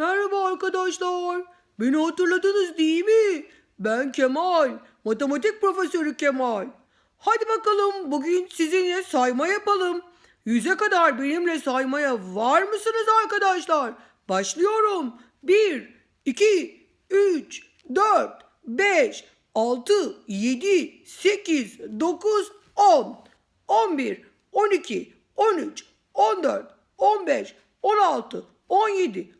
Merhaba arkadaşlar. Beni hatırladınız değil mi? Ben Kemal. Matematik profesörü Kemal. Hadi bakalım bugün sizinle sayma yapalım. Yüze kadar benimle saymaya var mısınız arkadaşlar? Başlıyorum. 1, 2, 3, 4, 5, 6, 7, 8, 9, 10, 11, 12, 13, 14, 15, 16, 17,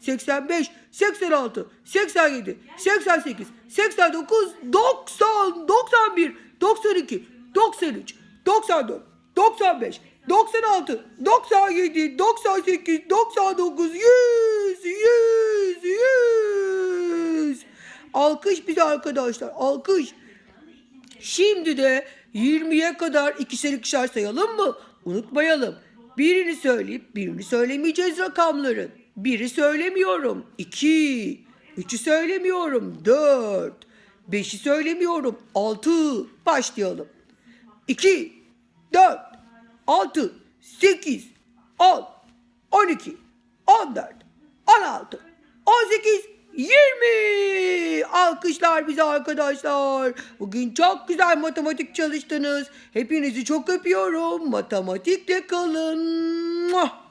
85, 86, 87, 88, 89, 90, 91, 92, 93, 94, 95, 96, 97, 98, 99, 100, 100, 100. Alkış bize arkadaşlar, alkış. Şimdi de 20'ye kadar ikişer ikişer sayalım mı? Unutmayalım. Birini söyleyip birini söylemeyeceğiz rakamların. Biri söylemiyorum. 2. Üçü söylemiyorum. 4. Beşi söylemiyorum. 6. Başlayalım. 2, 4, 6, 8, 10, 12, 14, 16, 18, 20. Alkışlar bize arkadaşlar. Bugün çok güzel matematik çalıştınız. Hepinizi çok öpüyorum. Matematikle kalın. Muah!